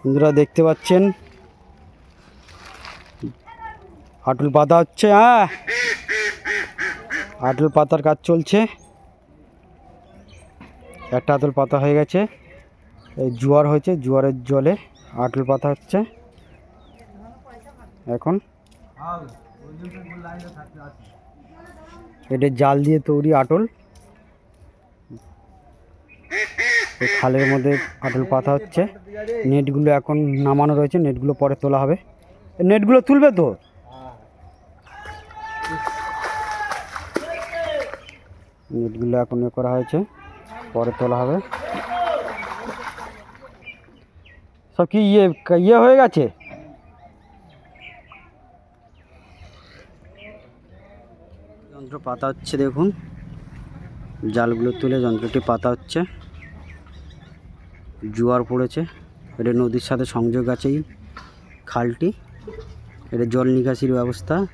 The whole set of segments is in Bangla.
বন্ধুরা দেখতে পাচ্ছেন? আটুল পাতা হচ্ছে হ্যাঁ? আটুল পাতার কাজ চলছে। একটা আটুল পাতা হয়ে গেছে। এই জোয়ার হয়েছে, জোয়ারের জলে আটুল পাতা হচ্ছে। এখন এটা জাল দিয়ে তৈরি আটল খালের মধ্যে আটল পাতা হচ্ছে। নেটগুলো এখন নামানো রয়েছে, নেটগুলো পরে তোলা হবে। নেটগুলো তুলবে তো? নেটগুলো এখন এ করা হয়েছে, পরে তোলা হবে। সব কি ইয়ে ইয়ে হয়ে গেছে? যন্ত্র পাতা হচ্ছে দেখুন। জালগুলো তুলে যন্ত্রটি পাতা হচ্ছে। জোয়ার পড়েছে। এটা নদীর সাথে সংযোগ আছে এই খালটি। এটা জল নিকাশির ব্যবস্থা।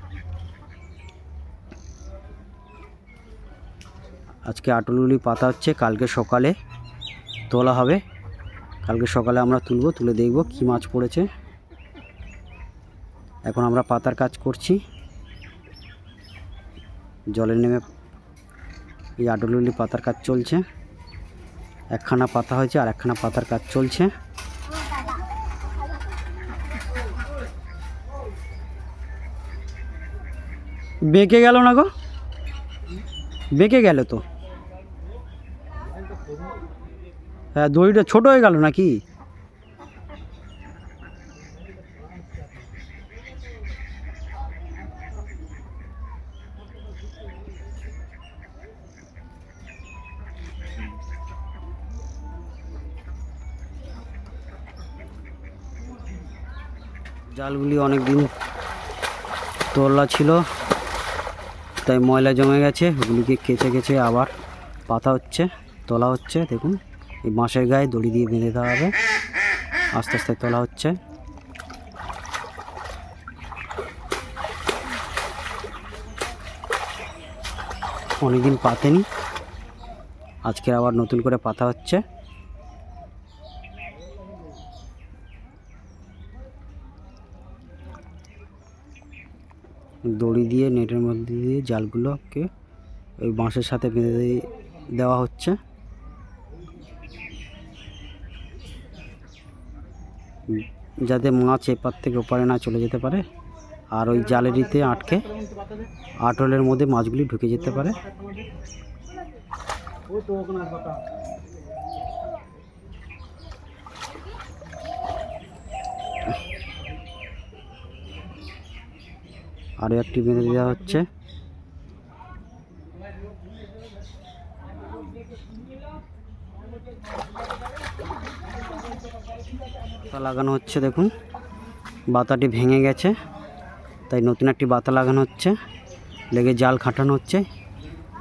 আজকে আটলগুলি পাতা হচ্ছে, কালকে সকালে তোলা হবে। কালকে সকালে আমরা তুলবো, তুলে দেখব কী মাছ পড়েছে। এখন আমরা পাতার কাজ করছি। জলে নেমে এই আটলুলি পাতার কাজ চলছে। একখানা পাতা হয়েছে আর একখানা পাতার কাজ চলছে। বেঁকে গেল না গো? বেঁকে গেল তো। হ্যাঁ দড়িটা ছোট হয়ে গেল নাকি? জালগুলি অনেক দিন তোলা ছিল, তাই ময়লা জমে গেছে, ওগুলিকে কেচে কেচে আবার পাতা হচ্ছে, তোলা হচ্ছে, দেখুন, এই বাঁশের গায়ে দড়ি দিয়ে বেঁধে দেওয়া হবে, আস্তে আস্তে তোলা হচ্ছে। অনেকদিন পাতেনি, আজকে আবার নতুন করে পাতা হচ্ছে। দড়ি দিয়ে, নেটের মধ্যে দিয়ে জালগুলোকে ওই বাঁশের সাথে বেঁধে দেওয়া হচ্ছে। যাতে মাছ এপার থেকে ওপারে না চলে যেতে পারে আর ওই জালেরিতে আটকে আটলের মধ্যে মাছগুলি ঢুকে যেতে পারে। আরও একটি বেঁধে দেওয়া হচ্ছে। লাগানো হচ্ছে, দেখুন। বাতাটি ভেঙে গেছে, তাই নতুন একটি বাতা লাগানো হচ্ছে। লেগে জাল খাটানো হচ্ছে।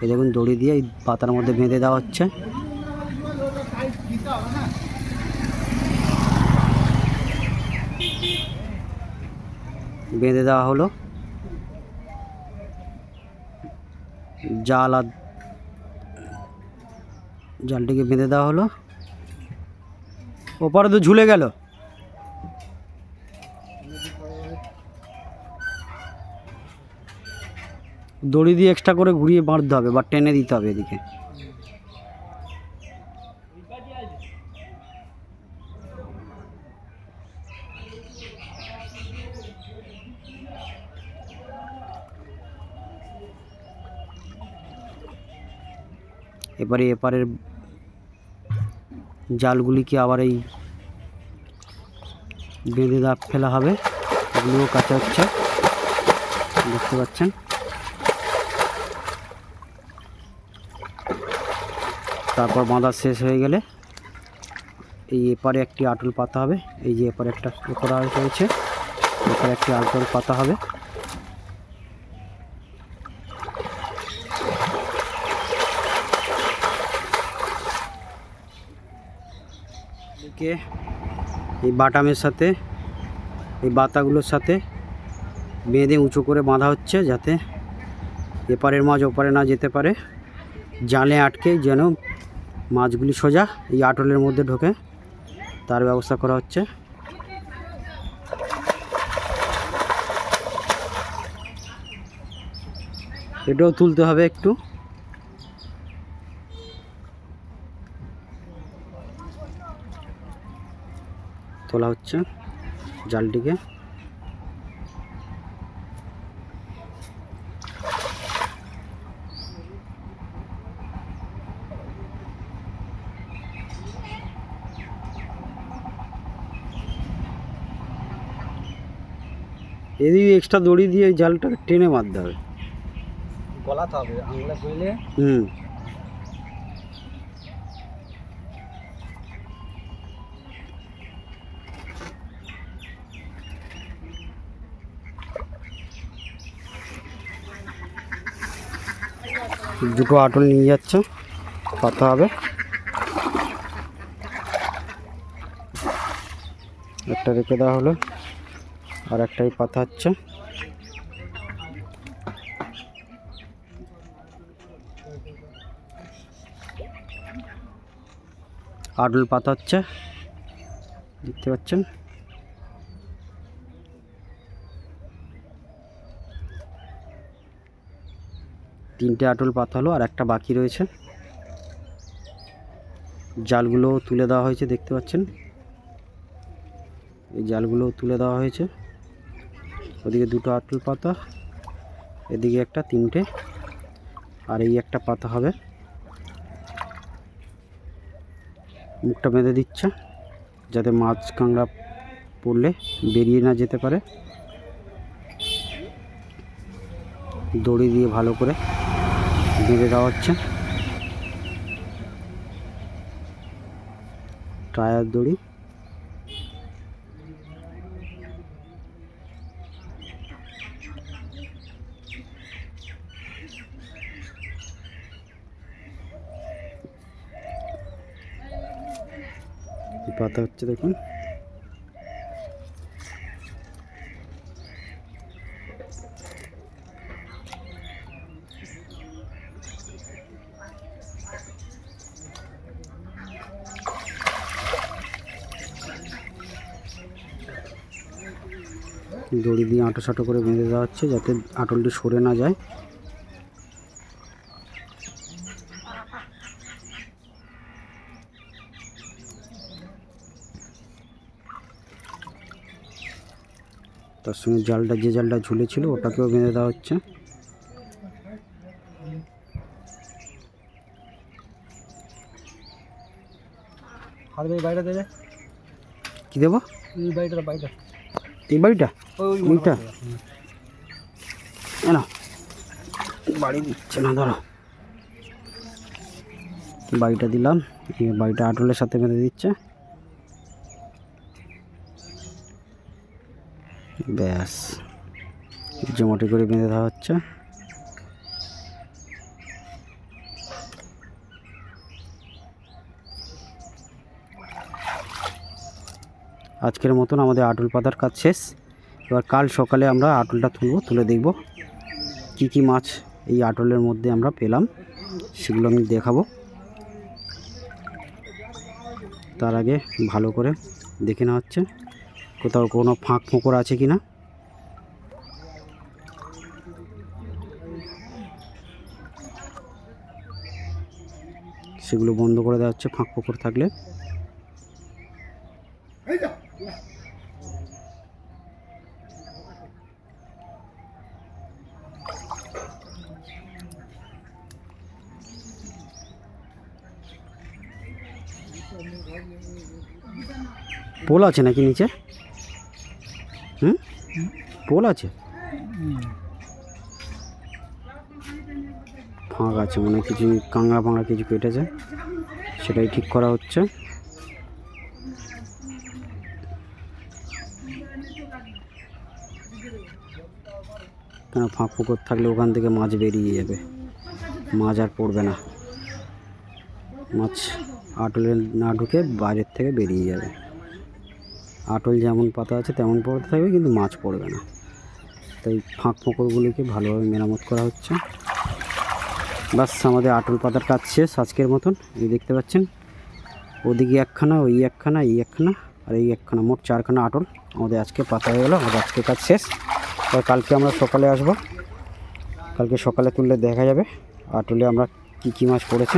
এই দেখুন, দড়ি দিয়ে এই পাতার মধ্যে বেঁধে দেওয়া হচ্ছে। বেঁধে দেওয়া হলো। জাল আর জালটিকে বেঁধে দেওয়া হলো। ওপারে তো ঝুলে গেল। দড়ি দিয়ে এক্সট্রা করে ঘুরিয়ে বাঁধতে হবে বা টেনে দিতে হবে এদিকে। এবারে এপারের জালগুলিকে আবার এই বেঁধে দাগ ফেলা হবে। এগুলোও কাঁচা হচ্ছে। দেখতে পাচ্ছেন। তারপর বাঁধা শেষ হয়ে গেলে এই এপারে একটি আটল পাতা হবে। এই যে এপারে একটা করা হয়েছে এপারে একটি আটল পাতা হবে। থেকে এই বাটামের সাথে, এই বাতাগুলোর সাথে বেঁধে উঁচু করে বাঁধা হচ্ছে যাতে এপারের মাছ ওপারে না যেতে পারে। জালে আটকে যেন মাছগুলি সোজা এই আটলের মধ্যে ঢোকে, তার ব্যবস্থা করা হচ্ছে। এটাও তুলতে হবে একটু। তোলা হচ্ছে জালটিকে। এদিকে এক্সট্রা দড়ি দিয়ে জালটাকে টেনে মারতে হবে। গলাতে হবে আঙুলে গইলে হুম। দুটো আটল নিয়ে যাচ্ছে। পাতা হবে? একটা রেখে দেওয়া হলো, আর একটাই পাতা হচ্ছে আটল পাতা হচ্ছে দেখতে পাচ্ছেন? তিনটে আটল পাতা হলো আর একটা বাকি রয়েছে। জালগুলো তুলে দেওয়া হয়েছে, দেখতে পাচ্ছেন? এই জালগুলো তুলে দেওয়া হয়েছে। ওদিকে দুটো আটল পাতা, এদিকে একটা তিনটে, আর এই একটা পাতা হবে। মুখটা বেঁধে দিচ্ছে, যাতে মাছ কাঁকড়া পড়লে বেরিয়ে না যেতে পারে। দড়ি দিয়ে ভালো করে বেঁধে দেওয়া হচ্ছে। টায়ার দড়ি। পাতা হচ্ছে দেখুন। দড়ি দিয়ে আঁটো সাঁটো করে বেঁধে দেওয়া হচ্ছে যাতে আঁটলটি সরে না যায়। তার সঙ্গে জালটা যে জালটা ঝুলেছিল ওটাকেও বেঁধে দেওয়া হচ্ছে। হাত বাইরে দেবে কি দেবো? বাড়িটা বাইরে এই বাড়িটা ওইটা না বাড়ি দিচ্ছে না ধরো। বাড়িটা দিলাম এই বাড়িটা আটলের সাথে বেঁধে দিচ্ছে। ব্যাস জমাটি করে বেঁধে দেওয়া হচ্ছে। আজকের মতন আমাদের আটল পাতার কাজ শেষ। এবার কাল সকালে আমরা আটলটা তুলব, তুলে দেখব কি কি মাছ এই আটলের মধ্যে আমরা পেলাম, সেগুলো আমি দেখাবো। তার আগে ভালো করে দেখে নেওয়া হচ্ছে কোথাও কোনো ফাঁক ফোঁকর আছে কি না। সেগুলো বন্ধ করে দেওয়া হচ্ছে, ফাঁক ফোঁকর থাকলে। পোল আছে নাকি নিচে? হুম? পোল আছে? ফাঁক আছে মানে কিছু কাঁংড়া ফাঁংড়া কিছু কেটেছে। সেটাই ঠিক করা হচ্ছে। কেন ফাঁক পুকুর থাকলে ওখান থেকে মাছ বেরিয়ে যাবে? মাছ আর পড়বে না। মাছ আটলে না ঢুকে বাইরের থেকে বেরিয়ে যাবে। আটল যেমন পাতা আছে তেমন পড়তে থাকবে, কিন্তু মাছ পড়বে না। তাই ফাঁক ফোঁকরগুলিকে ভালোভাবে মেরামত করা হচ্ছে। বাস, আমাদের আটল পাতার কাজ শেষ আজকের মতন। এই দেখতে পাচ্ছেন, ওদিকে একখানা, ওই একখানা, এই একখানা, আর এই একখানা, মোট চারখানা আটল। আমাদের আজকে পাতা হয়ে গেলো, আমাদের আজকে কাজ শেষ। এবার কালকে আমরা সকালে আসব। কালকে সকালে তুললে দেখা যাবে, আটলে আমরা কি কি মাছ পড়েছে।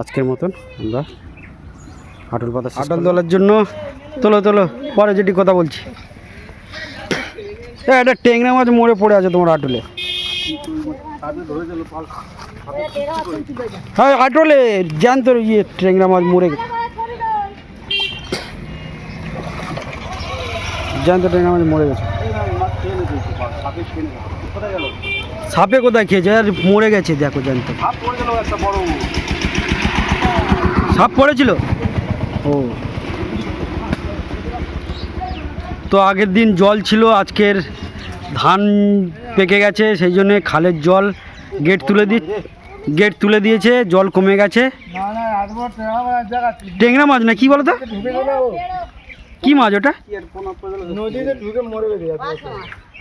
আজকের মতন আমরা আটল পাতা আটল তোলার জন্য। তোলো তোলো। পরে যেটি কথা বলছি। এ, একটা টেংরা মাছ মরে পড়ে আছে তোমার আটলে। হ্যাঁ আটলে। জ্যান্ত ইয়ে টেংরা মাছ মরে গেছে। জ্যান্ত টেংরা মাছ মরে গেছে। সাপে কোথায় খেয়েছে? আর মরে গেছে দেখো জ্যান্ত। সাপ পড়েছিল? ও। তো আগের দিন জল ছিল আজকের ধান পেকে গেছে সেই জন্য খালের জল গেট তুলে দি গেট তুলে দিয়েছে জল কমে গেছে। টেংরা মাছ না কি বলো তো কি মাছ ওটা?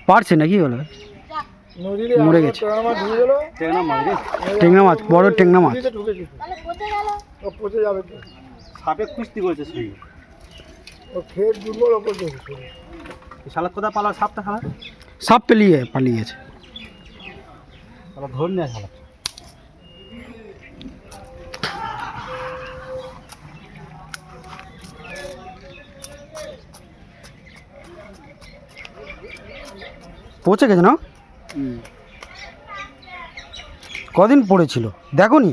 পারছে না কি বলো? মরে গেছে। মাছ টেংরা মাছ বড় টেংরা মাছ। নদীতে ঢুকে গেছে ও পচে যাবে সাপে কুস্তি করেছে সেই ও খেত দুর্বল ওপর গেছে শালা কোথা পালা সাপটা খালা সাপ পেলিয়ে পালিয়ে গেছে শালা ধর নেয় শালা। পচে গেছে না? কদিন পড়েছিল? দেখো নি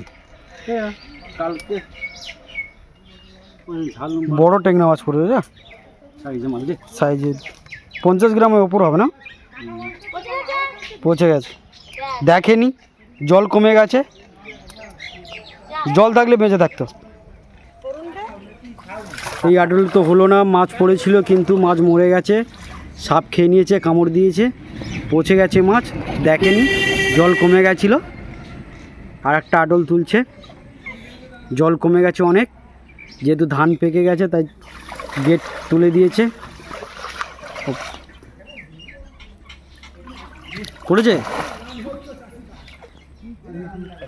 হ্যাঁ কালকে। বড় টেংরা মাছ পড়েছে যা সাইজে পঞ্চাশ গ্রামের ওপর হবে না? পচে গেছে। দেখেনি? জল কমে গেছে? জল থাকলে বেঁচে থাকতো। এই আটল তো হলো না মাছ পড়েছিল কিন্তু মাছ মরে গেছে। সাপ খেয়ে নিয়েছে কামড় দিয়েছে। পচে গেছে মাছ দেখেনি? জল কমে গেছিল। আর একটা আটল তুলছে। জল কমে গেছে অনেক। যেহেতু ধান পেকে গেছে তাই গেট তুলে দিয়েছে। পড়েছে?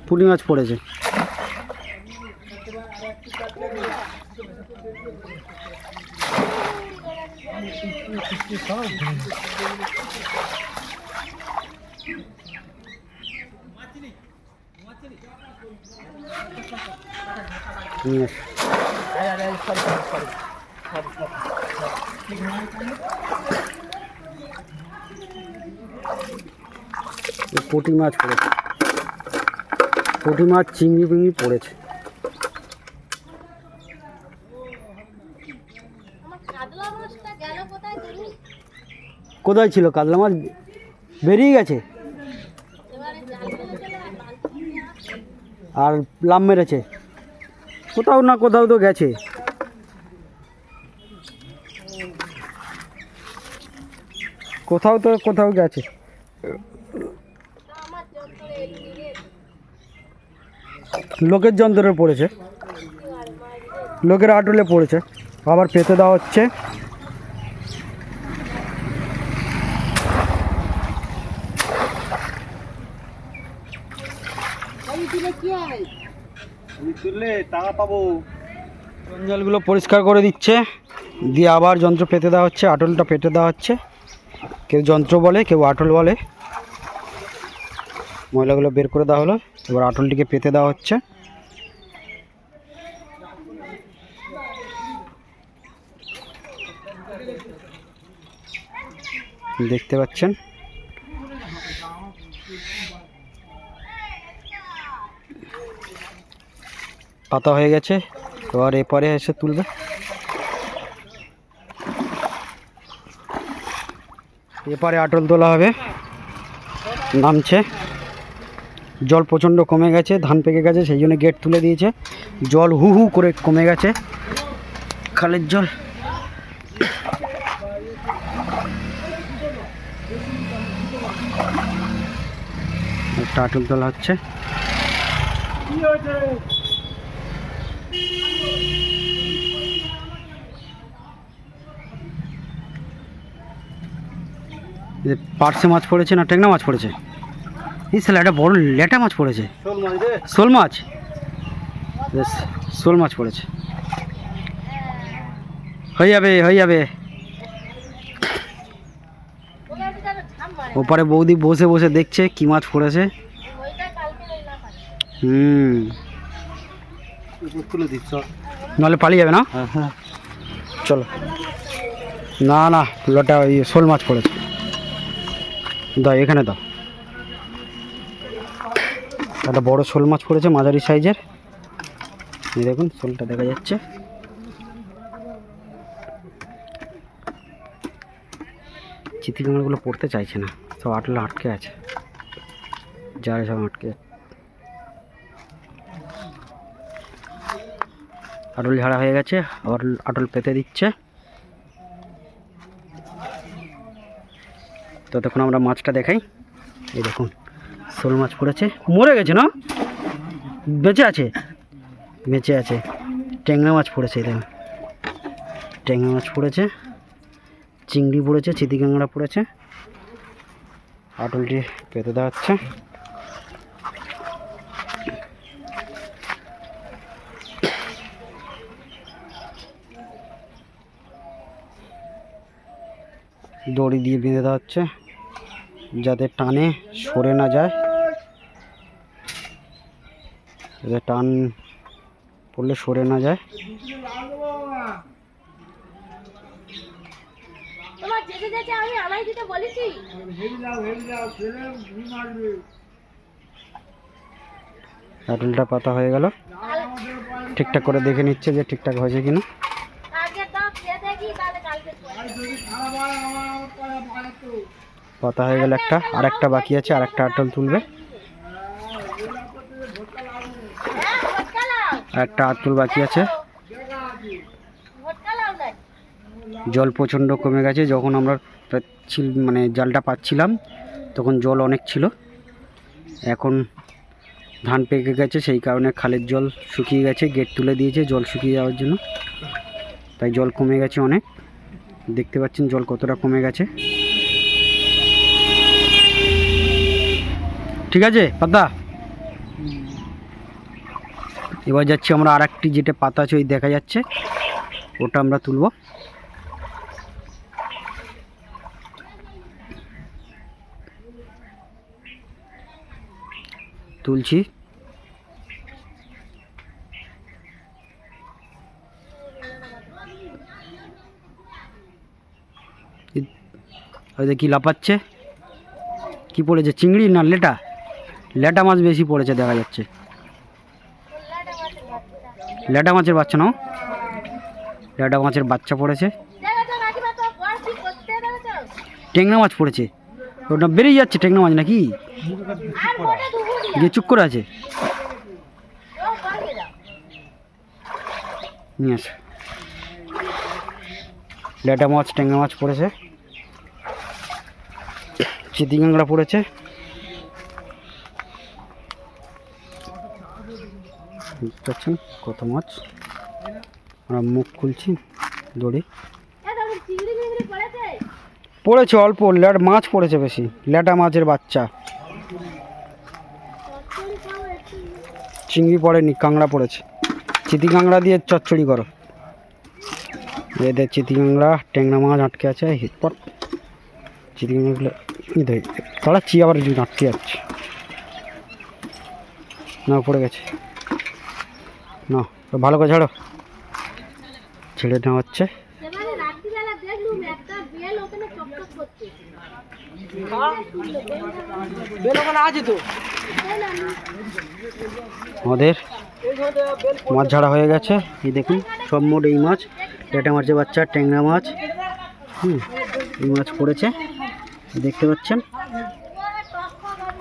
পুঁটি মাছ পড়েছে। এই পুঁটি মাছ পড়েছে। পুঁটি মাছ চিংড়ি পিংড়ি পড়েছে। কোথায় ছিল কাতলা মাছ? বেরিয়ে গেছে। আর লাম মেরেছে। কোথাও না কোথাও তো গেছে। কোথাও তো কোথাও গেছে। লোকের যন্ত্রে পড়েছে। লোকের আটলে পড়েছে। আবার পেতে দেওয়া হচ্ছে। জঞ্জালগুলো পরিষ্কার করে দিচ্ছে। দিয়ে আবার যন্ত্র পেতে দেওয়া হচ্ছে। আটলটা পেতে দেওয়া হচ্ছে। কেউ যন্ত্র বলে, কেউ আটল বলে। ময়লাগুলো বের করে দেওয়া হলো। এবার আটলটিকে পেতে দেওয়া হচ্ছে। দেখতে পাচ্ছেন। পাতা হয়ে গেছে। এবার এপারে এসে তুলবে। এপারে আটল তোলা হবে। নামছে। জল প্রচণ্ড কমে গেছে, ধান পেকে গেছে, সেই জন্য গেট তুলে দিয়েছে। জল হু হু করে কমে গেছে। খালের জল। একটা আটল তোলা হচ্ছে। পার্সে মাছ পড়েছে না টেংনা মাছ পড়েছে? এই স্যার একটা বড় লেটা মাছ পড়েছে। শোল মাছ শোল মাছ? পড়েছে। হয়ে যাবে হয়ে যাবে। ওপারে বৌদি বসে বসে দেখছে কি মাছ পড়েছে। হুম। নাহলে পালিয়ে যাবে না? হ্যাঁ হ্যাঁ। চলো। না না লোটা ওই শোল মাছ পড়েছে। দাও, এখানে দাও। একটা বড় শোল মাছ পড়েছে মাঝারি সাইজের। দেখুন, শোলটা দেখা যাচ্ছে। চিতি কাঁকড়াগুলো পড়তে চাইছে না, সব আটলে আটকে আছে। যারে সব আটকে আটল ঝাড়া হয়ে গেছে, আবার আটল পেতে দিচ্ছে। ততক্ষণ আমরা মাছটা দেখাই। এই দেখুন, শোল মাছ পড়েছে। মরে গেছে, না? বেঁচে আছে? বেঁচে আছে। ট্যাংরা মাছ পড়েছে, এই দেখুন। ট্যাংরা মাছ পড়েছে। চিংড়ি পড়েছে চিতি কাঁকড়া পড়েছে। আটলটি পেতে দেওয়া হচ্ছে দড়ি দিয়ে বেঁধে দেওয়া হচ্ছে। যাতে টানে সরে না যায় যাতে টান পড়লে সরে না যায়। আটলটা পাতা হয়ে গেল। ঠিকঠাক করে দেখে নিচ্ছে যে ঠিকঠাক হয়েছে কিনা। আগে দাও খেয়ে দেখি তাহলে কালকে পাতা হয়ে গেল একটা আর একটা বাকি আছে আর একটা আটল তুলবে। একটা আটল বাকি আছে। জল প্রচণ্ড কমে গেছে, যখন আমরা মানে জালটা পাচ্ছিলাম, তখন জল অনেক ছিল। এখন ধান পেকে গেছে, সেই কারণে খালের জল শুকিয়ে গেছে, গেট তুলে দিয়েছে জল শুকিয়ে যাওয়ার জন্য। তাই জল কমে গেছে অনেক। দেখতে পাচ্ছেন জল কতটা কমে গেছে। ঠিক আছে? পাতা? এবার যাচ্ছি আমরা আর একটি যেটা পাতা আছে, ওই দেখা যাচ্ছে। ওটা আমরা তুলব। তুলছি। যে কি লাপাচ্ছে কি পড়েছে? চিংড়ি না লেটা? লেটা মাছ বেশি পড়েছে দেখা যাচ্ছে। ল্যাটা মাছের বাচ্চা। নাও। ল্যাটা মাছের বাচ্চা পড়েছে। ট্যাংরা মাছ পড়েছে। ওটা বেরিয়ে যাচ্ছে ট্যাংরা মাছ নাকি? যে চুপ করে আছে। নিয়ে আসো। লেটা মাছ ট্যাংরা মাছ পড়েছে। চিতি কাঁকড়া পড়েছে। দেখতে পাচ্ছেন কত মাছ? আমরা মুখ খুলছি, দড়ি। পড়েছে অল্প ল্যাট মাছ পড়েছে বেশি ল্যাটা মাছের বাচ্চা। চিংড়ি পড়েনি, কাঁকড়া পড়েছে। চিতি কাঁকড়া দিয়ে চচ্চড়ি করো। এদের চিতি কাঁকড়া, ট্যাংরা মাছ আটকে আছে হিটপট চিতি কাঁকড়াগুলো তাড়াচ্ছি আবার যদি আটকে যাচ্ছে। না পড়ে গেছে। না ভালো করে ছাড়ো ছেড়ে নেওয়া হচ্ছে। আমাদের মাছ ঝাড়া হয়ে গেছে। এই দেখুন সব মোট এই মাছ। লেটা মাছের বাচ্চা ট্যাংরা মাছ। হুম এই মাছ পড়েছে। দেখতে পাচ্ছেন?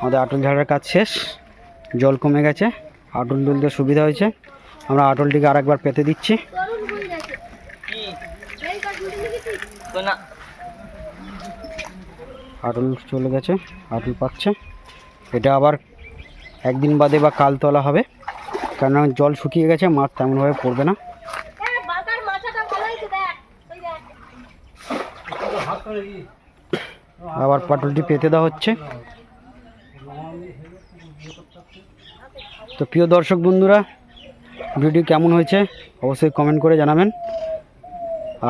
আমাদের আটল ঝাড়ার কাজ শেষ। জল কমে গেছে। আটল তুলতে সুবিধা হয়েছে। আমরা আটলটিকে আরেকবার পেতে দিচ্ছি। আটল চলে গেছে আটল পাচ্ছে। এটা আবার একদিন বাদে বা কাল তোলা হবে। কারণ জল শুকিয়ে গেছে মাছ তেমনভাবে পড়বে না। আবার পটলটি পেতে দেওয়া হচ্ছে। তো প্রিয় দর্শক বন্ধুরা ভিডিও কেমন হয়েছে অবশ্যই কমেন্ট করে জানাবেন।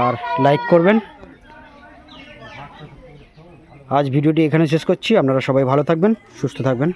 আর লাইক করবেন। আজ ভিডিওটি এখানে শেষ করছি। আপনারা সবাই ভালো থাকবেন, সুস্থ থাকবেন।